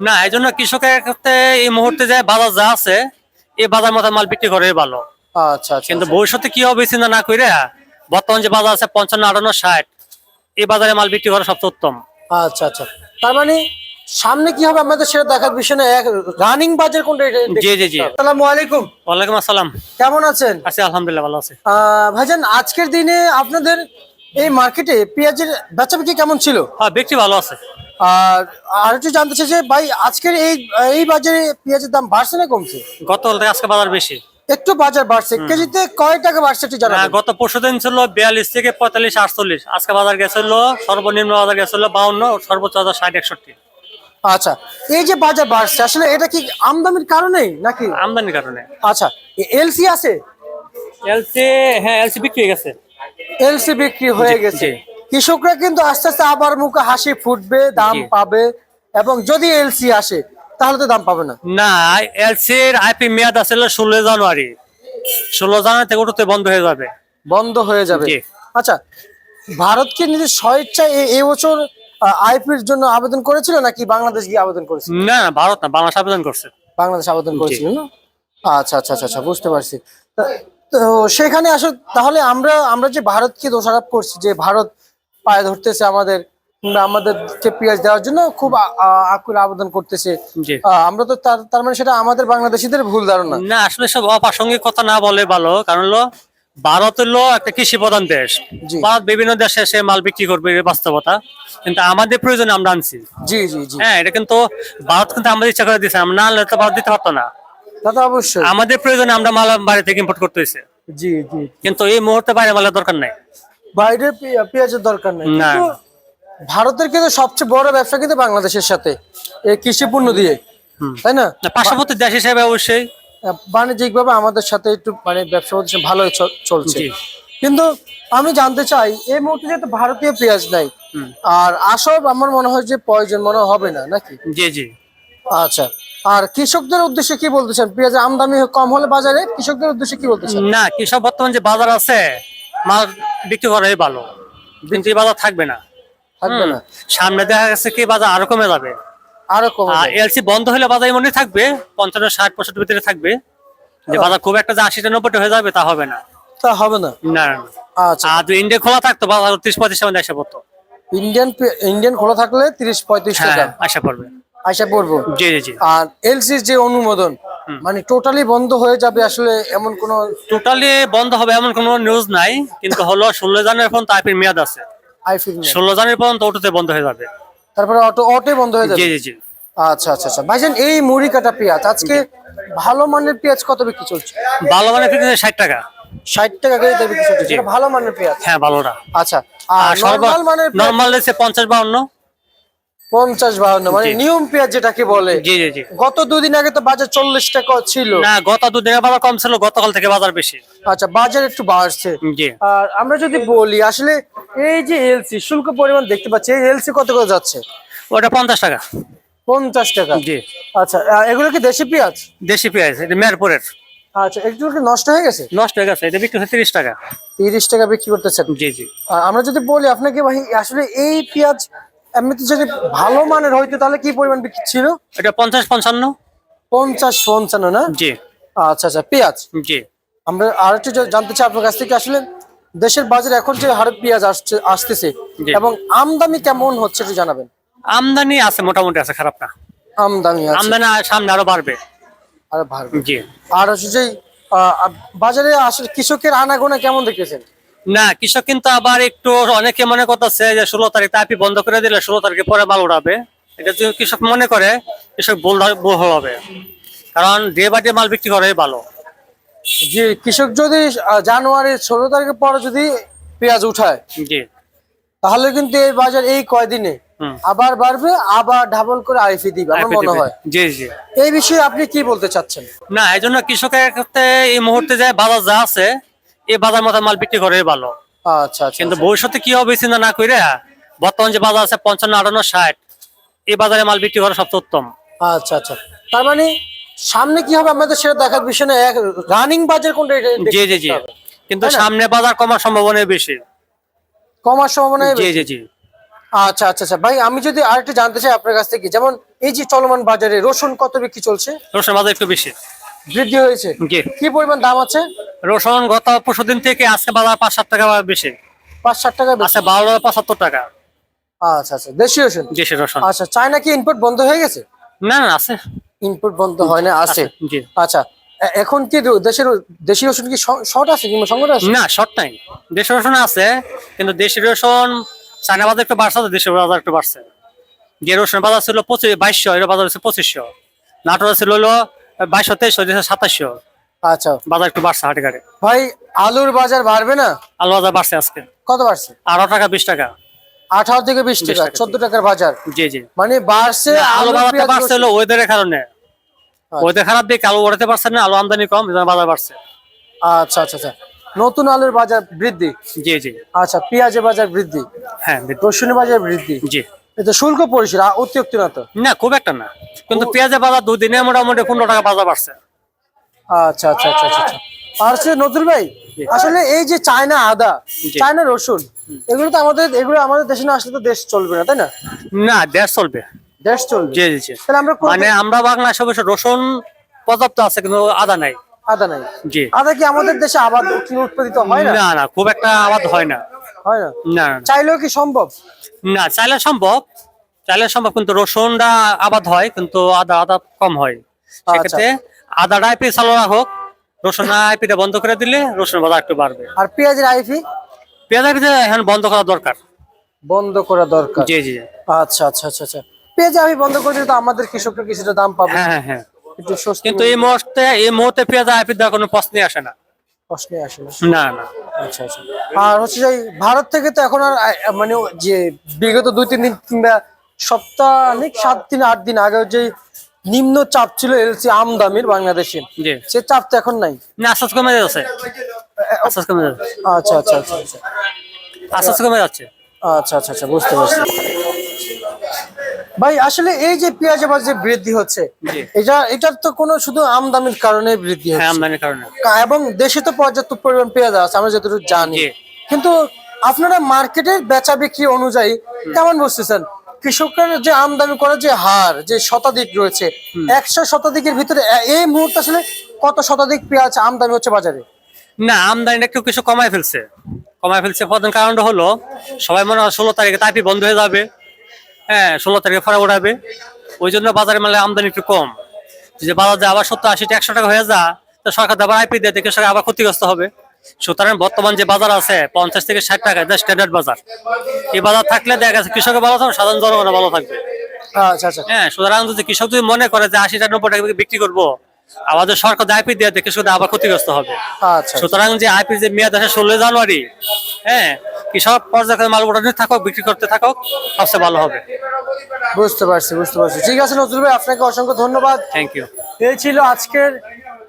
না এই জন্য কৃষকের ক্ষেত্রে এই মুহূর্তে যে বাজার যা আছে এই বাজার মতো মাল বিক্রি করে ভালো। আচ্ছা আচ্ছা কিন্তু ভবিষ্যতে কি হবে চিন্তা না করে বর্তমান যে বাজার আছে পঞ্চান্ন আটান্ন ষাট এই বাজারে মাল বিক্রি করা সবচেয়ে উত্তম। আচ্ছা আচ্ছা। তার মানে সামনে কি হবে আমাদের সেটা দেখার বিষয় না এক রানিং বাজার কোনটা জি, জি, জি। আসসালামু আলাইকুম। ওয়ালাইকুম আসসালাম। কেমন আছেন? আছি আলহামদুলিল্লাহ ভালো আছে। আহ, ভাইজান আজকের দিনে আপনাদের এই মার্কেটে পেঁয়াজের বেচা বিক্রি কেমন ছিল? হ্যাঁ বিক্রি ভালো আছে। আর আর একটু জানতে চাই যে ভাই আজকের এই এই বাজারে পেঁয়াজের দাম বাড়ছে না কমছে? গত থেকে আজকে বাজার বেশি। একটু বাজার বাড়ছে। কেজিতে কয় টাকা বাড়ছে একটু না, জানাবেন গত পরশু দিন ছিল বিয়াল্লিশ থেকে পঁয়তাল্লিশ আটচল্লিশ। আজকে বাজার গেছিল সর্বনিম্ন বাজার গেছিল বাউন্ন সর্বোচ্চ বাজার ষাট একষট্টি। আচ্ছা এই যে বাজার বাড়ছে আসলে এটা কি আমদানির কারণে নাকি? আমদানির কারণে। আচ্ছা এলসি আছে? এলসি হ্যাঁ এলসি বিক্রি হয়ে গেছে। এলসি বিক্রি হয়ে গেছে। কৃষকরা কিন্তু আস্তে আস্তে আবার মুখে হাসি ফুটবে দাম পাবে এবং যদি এলসি আসে তাহলে তো দাম পাবে না। না এলসি এর আইপি মেয়াদ আছিল ষোলো জানুয়ারি। ষোলো জানুয়ারি থেকে উঠতে বন্ধ হয়ে যাবে। বন্ধ হয়ে যাবে। আচ্ছা ভারত কি নিজের স্বেচ্ছায় এ- এই বছর আইপির জন্য আবেদন করেছিল নাকি বাংলাদেশ গিয়ে আবেদন করেছিল? না না ভারত না বাংলাদেশ আবেদন করছে। বাংলাদেশ আবেদন করেছিল না? আচ্ছা আচ্ছা আচ্ছা আচ্ছা বুঝতে পারছি। তো সেখানে আসলে তাহলে আমরা আমরা যে ভারতকে দোষারোপ করছি যে ভারত পায়ে ধরতেছে আমাদের কিংবা আমাদেরকে পেঁয়াজ দেওয়ার জন্য খুব আকুল আবেদন করতেছে। আমরা তো তার মানে সেটা আমাদের বাংলাদেশিদের ভুল ধারণা। না আসলে সব অপ্রাসঙ্গিক কথা না বলে ভালো কারণ হলো ভারত হলো একটা কৃষি প্রধান দেশ। ভারত বিভিন্ন দেশে এসে মাল বিক্রি করবে বাস্তবতা। কিন্তু আমাদের প্রয়োজনে আমরা আনছি। জি জি জি। হ্যাঁ এটা কিন্তু ভারত কিন্তু আমাদের ইচ্ছা করে দিচ্ছে আমরা না আনলে তো ভারত দিতে পারতো না। তা তো অবশ্যই। আমাদের প্রয়োজনে আমরা মাল বাইরে থেকে ইম্পোর্ট করতে হয়েছে জি জি। কিন্তু এই মুহূর্তে বাইরে মালের দরকার নাই। বাইরে পেঁয়াজের দরকার নেই। কিন্তু ভারতের কিন্তু সবচেয়ে বড় ব্যবসা কিন্তু বাংলাদেশের সাথে এই কৃষি পণ্য দিয়ে। তাই না? পাশাপাশি দেশ হিসেবে অবশ্যই। বাণিজ্যিক ভাবে আমাদের সাথে একটু মানে ব্যবসা চ- চলছে। কিন্তু আমি জানতে চাই এই মুহূর্তে যেহেতু ভারতীয় পেঁয়াজ নাই আর আসব আমার মনে হয় যে প্রয়োজন মনে হবে না নাকি? জি জি। আচ্ছা আর কৃষকদের উদ্দেশ্যে কি বলতেছেন পেঁয়াজের আমদানি কম হলে বাজারে কৃষকদের উদ্দেশ্যে কি বলতেছেন না কৃষক বর্তমান যে বাজার আছে মাল বিক্রি করাই ভালো। কিন্তু বাজার থাকবে না। থাকবে না। সামনে দেখা গেছে কি বাজার আরও কমে যাবে। আরও কম এলসি বন্ধ হলে বাজার এমনই থাকবে পঞ্চান্ন ষাট পঁয়ষট্টি ভিতরে থাকবে। যে বাজার খুব একটা যে আশিটা নব্বইটা হয়ে যাবে তা হবে না। তা হবে না। না। আচ্ছা। আর যদি ইন্ডিয়া খোলা থাকতো বাজার ত্রিশ পঁয়ত্রিশ টাকা এসে পড়তো ইন্ডিয়ান ইন্ডিয়ান খোলা থাকলে তিরিশ পঁয়ত্রিশ হ্যাঁ টাকা আশা করবে। আশা পড়ব জি জি জি। আর এলসির যে অনুমোদন মানে টোটালি বন্ধ হয়ে যাবে আসলে এমন কোন টোটালি বন্ধ হবে এমন কোনো নিউজ নাই কিন্তু হলো ষোলো জানুয়ারি পর্যন্ত আইপির মেয়াদ আছে। ষোলো জানুয়ারি পর্যন্ত ওটুতে বন্ধ হয়ে যাবে। তারপরে অটো অটোই বন্ধ হয়ে যাবে? জি জি জি। আচ্ছা আচ্ছা আচ্ছা। ভাইজান এই মুড়ি কাটা পেঁয়াজ আজকে ভালো মানের পেঁয়াজ কত বিক্রি চলছে? ভালো মানে ষাট টাকা। ষাট টাকা কেজিতে বিক্রি চলছে। ভালো মানের পেঁয়াজ? হ্যাঁ ভালোটা। আচ্ছা আর নরমাল মানের পেঁয়াজ? নর্মাল পঞ্চাশ বাউন্ন। পঞ্চাশ বাহান্ন মানে জি। নিয়ম পেঁয়াজ যেটাকে বলে। জি জি জি। গত দুদিন আগে তো বাজার চল্লিশ টাকা ছিল। না গত বাজার কম ছিল গতকাল থেকে বাজার বেশি। আচ্ছা বাজার একটু বাড়ছে। আর আমরা যদি বলি আসলে এই যে এলসি শুল্ক পরিমাণ দেখতে পাচ্ছি এই এলসি কত করে যাচ্ছে? ওটা পঞ্চাশ টাকা। পঞ্চাশ টাকা। জি। আচ্ছা এগুলো কি দেশি পেঁয়াজ? দেশি পেঁয়াজ এটা মেরপুরের। আচ্ছা একটু নষ্ট হয়ে গেছে? নষ্ট হয়ে গেছে এটা বিক্রি হচ্ছে তিরিশ টাকা। তিরিশ টাকা বিক্রি করতেছেন। জি জি। আমরা যদি বলি আপনাকে ভাই আসলে এই পেঁয়াজ এমনিতে যদি ভালো মানের হইতো তাহলে কি পরিমাণ বিক্রি ছিল? এটা পঞ্চাশ পঞ্চান্ন। পঞ্চাশ পঞ্চান্ন না? জি। আচ্ছা আচ্ছা পেঁয়াজ? জি। আমরা আর একটু জানতে চাই আপনার কাছ থেকে আসলে দেশের বাজারে এখন যে হারে পেঁয়াজ আসছে আসতেছে এবং আমদানি কেমন হচ্ছে একটু জানাবেন। আমদানি আছে মোটামুটি আছে খারাপ না আমদানি আছে। আমদানি সামনে আরও বাড়বে। আরও বাড়বে। জি। আর হচ্ছে যে বাজারে আসলে কৃষকের আনাগোনা কেমন দেখেছেন না কৃষক কিন্তু আবার একটু অনেকে মনে করতেছে যে ষোলো তারিখ তাপি বন্ধ করে দিলে ষোলো তারিখে পরে মাল উড়াবে। এটা যদি কৃষক মনে করে কৃষক ভুল ভুল হবে। কারণ ডে বাই ডে মাল বিক্রি করাই ভালো। যে কৃষক যদি আহ, জানুয়ারির ষোলো তারিখের পরে যদি পেঁয়াজ উঠায় জি। তাহলে কিন্তু এই বাজার এই কয়দিনে আবার বাড়বে আবার ডাবল করে আইফি দিবে আমার মনে হয়। জি জি। এই বিষয়ে আপনি কি বলতে চাচ্ছেন? না এই জন্য কৃষকের ক্ষেত্রে এই মুহূর্তে যে বাজার যা আছে এই বাজার মতো মাল বিক্রি করে ভালো। আচ্ছা আচ্ছা কিন্তু ভবিষ্যতে কি হবে চিন্তা না করে বর্তমান যে বাজার আছে পঞ্চান্ন আটান্ন ষাট এই বাজারে মাল বিক্রি করা সবচেয়ে উত্তম। আচ্ছা আচ্ছা। তার মানে সামনে কি হবে আমাদের সেটা দেখার বিষয় না রানিং বাজার কোনটা জি জি জি। কিন্তু সামনে বাজার কমার সম্ভাবনা বেশি। কমার সম্ভাবনা জি জি জি। আচ্ছা আচ্ছা আচ্ছা। ভাই আমি যদি আরেকটু জানতে চাই আপনার কাছ থেকে যেমন এই যে চলমান বাজারে রসুন কত বিক্রি চলছে? রসুন বাজার একটু বেশি। বৃদ্ধি হয়েছে। কি পরিমাণ দাম আছে? রসুন গত পরশু দিন থেকে আজকে বাজার পাঁচ সাত টাকা বেশি। পাঁচ সাত টাকা। আজকে বারো টাকা পঁচাত্তর টাকা। আচ্ছা আচ্ছা। দেশি রসুন? দেশের রসুন। আচ্ছা চায়না কি ইনপুট বন্ধ হয়ে গেছে? না না আছে। ইনপুট বন্ধ হয় না আছে? জি। আচ্ছা এখন কি দেশের দেশি রসুন কি শর্ট আছে কিংবা সংকট আছে? না শর্ট নাই। দেশের রসুন আছে কিন্তু দেশি রসুন চায়না বাজার একটু বাড়ছে তো দেশের বাজার একটু বাড়ছে। যে রসুন বাজার ছিল পঁচিশ বাইশশো এর বাজার হচ্ছে পঁচিশশো। নাটোর ছিল হলো বাইশশো তেইশশো দেশে সাতাশশো। আচ্ছা। বাজার একটু বাড়ছে হাটে ঘাটে ভাই আলুর বাজার বাড়বে না? আলু বাজার বাড়ছে আজকে। কত বাড়ছে? আঠারো টাকা বিশ টাকা। আঠারো থেকে বিশ টাকা চোদ্দ টাকার বাজার। জি জি। মানে বাড়ছে আলু বাজারটা বাড়ছে হলো ওয়েদারের কারণে। আচ্ছা। ওয়েদার খারাপ দিকে আলু উড়াতে পারছে না আলু আমদানি কম বাজার বাড়ছে। আচ্ছা আচ্ছা আচ্ছা। নতুন আলুর বাজার বৃদ্ধি? জি জি। আচ্ছা পেঁয়াজের বাজার বৃদ্ধি? হ্যাঁ। রসুনের বাজার বৃদ্ধি? জি। এটা শুল্ক আ- অতিরিক্ত না তো? না খুব একটা না। কিন্তু পেঁয়াজের বাজার দুদিনে মোটামুটি পনেরো টাকা বাজার বাড়ছে। আচ্ছা আচ্ছা আচ্ছা আচ্ছা আচ্ছা। আর হচ্ছে নতুন ভাই আসলে এই যে চায়না আদা চায়না রসুন এগুলো তো আমাদের এগুলো আমাদের দেশে না আসলে তো দেশ চলবে না তাই না? না দেশ চলবে। দেশ চলবে। জি জি তাহলে আমরা মানে আমরা বাংলাদেশে অবশ্য রসুন পর্যাপ্ত আছে কিন্তু আদা নাই। আদা নাই। জি। আদা কি আমাদের দেশে আবাদ উৎপাদিত হয় না? না না খুব একটা আবাদ হয় না। হয় না? না না, চাইলেও কি সম্ভব? না চাইলে সম্ভব। চাইলে সম্ভব কিন্তু রসুনটা আবাদ হয় কিন্তু আদা আদা কম হয়। সেক্ষেত্রে আদাটা আইপি চালু রাখুক রসুন আইপিটা বন্ধ করে দিলে রসুন বাজার একটু বাড়বে। আর পেঁয়াজের আইফি পেঁয়াজ আইপিটা এখন বন্ধ করা দরকার। বন্ধ করা দরকার। জি জি আচ্ছা আচ্ছা আচ্ছা আচ্ছা। পেঁয়াজ আইফি বন্ধ করে দিলে তো আমাদের কৃষকরা কিছুটা দাম পাবে। হ্যাঁ হ্যাঁ হ্যাঁ। কিন্তু এই মুহূর্তে এই মুহূর্তে পেঁয়াজ আইপি দেওয়ার কোনো প্রশ্নই আসে না। প্রশ্নে আসে না। না না। আচ্ছা আচ্ছা। আর হচ্ছে যে ভারত থেকে তো এখন আর মানে যে বিগত দুই তিন দিন কিংবা সপ্তাহিক সাত দিন আট দিন আগে যে নিম্ন চাপ ছিল এলসি আমদামির বাংলাদেশে। সে চাপ তো এখন নাই। না আস্তে কমে যাচ্ছে। আস্তে আস্তে কমে যাচ্ছে। আচ্ছা আচ্ছা আচ্ছা আচ্ছা। আস্তে কমে যাচ্ছে। আচ্ছা আচ্ছা আচ্ছা বুঝতে পারছি। ভাই আসলে এই যে পেঁয়াজ এবার যে বৃদ্ধি হচ্ছে এটা এটার তো কোনো শুধু আমদামির কারণে বৃদ্ধি হ্যাঁ হচ্ছে। আমদানির কারণে। এবং দেশে তো পর্যাপ্ত পরিমাণ পেঁয়াজ আছে আমরা যতটুকু জানি। কিন্তু আপনারা মার্কেটের বেচা বিক্রি অনুযায়ী কেমন বুঝতেছেন? কৃষকের যে আমদানি করার যে হার যে শতাধিক রয়েছে একশো শতাধিকের ভিতরে এই মুহূর্তে আসলে কত শতাধিক পেঁয়াজ আমদানি হচ্ছে বাজারে? না আমদানিটা একটু কিছু কমায় ফেলছে। কমায় ফেলছে প্রধান কারণটা হলো সবাই মনে হয় ষোলো তারিখে তাইপি বন্ধ হয়ে যাবে। হ্যাঁ ষোলো তারিখে ফরা উঠাবে। ওই জন্য বাজারে মানে আমদানি একটু কম। যে বাজার যে আবার সত্তর আশিটা একশো টাকা হয়ে যা তো সরকার আবার আইপি দেয় তো কৃষক আবার ক্ষতিগ্রস্ত হবে। সুতরাং বর্তমান যে বাজার আছে পঞ্চাশ থেকে ষাট টাকা এটা স্ট্যান্ডার্ড বাজার। এই বাজার থাকলে দেখা গেছে কৃষকের ভালো থাকবে সাধারণ জনগণের ভালো থাকবে। আচ্ছা আচ্ছা। হ্যাঁ সুতরাং যদি কৃষক যদি মনে করে যে আশি টাকা নব্বই টাকা বিক্রি করব আমাদের সরকার যে আইপি দেয় কৃষক আবার ক্ষতিগ্রস্ত হবে। আচ্ছা সুতরাং যে আইপি যে মেয়াদ আছে ষোলো জানুয়ারি হ্যাঁ কৃষক পর্যায়ে মাল উঠাতে থাকুক বিক্রি করতে থাকুক সবচেয়ে ভালো হবে। বুঝতে পারছি বুঝতে পারছি। ঠিক আছে নজরুল ভাই আপনাকে অসংখ্য ধন্যবাদ। থ্যাংক ইউ এই ছিল আজকের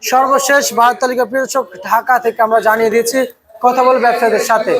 সর্বশেষ ভারত তালিকা প্রিয় ঢাকা থেকে আমরা জানিয়ে দিয়েছি কথা বল ব্যবসায়ীদের সাথে।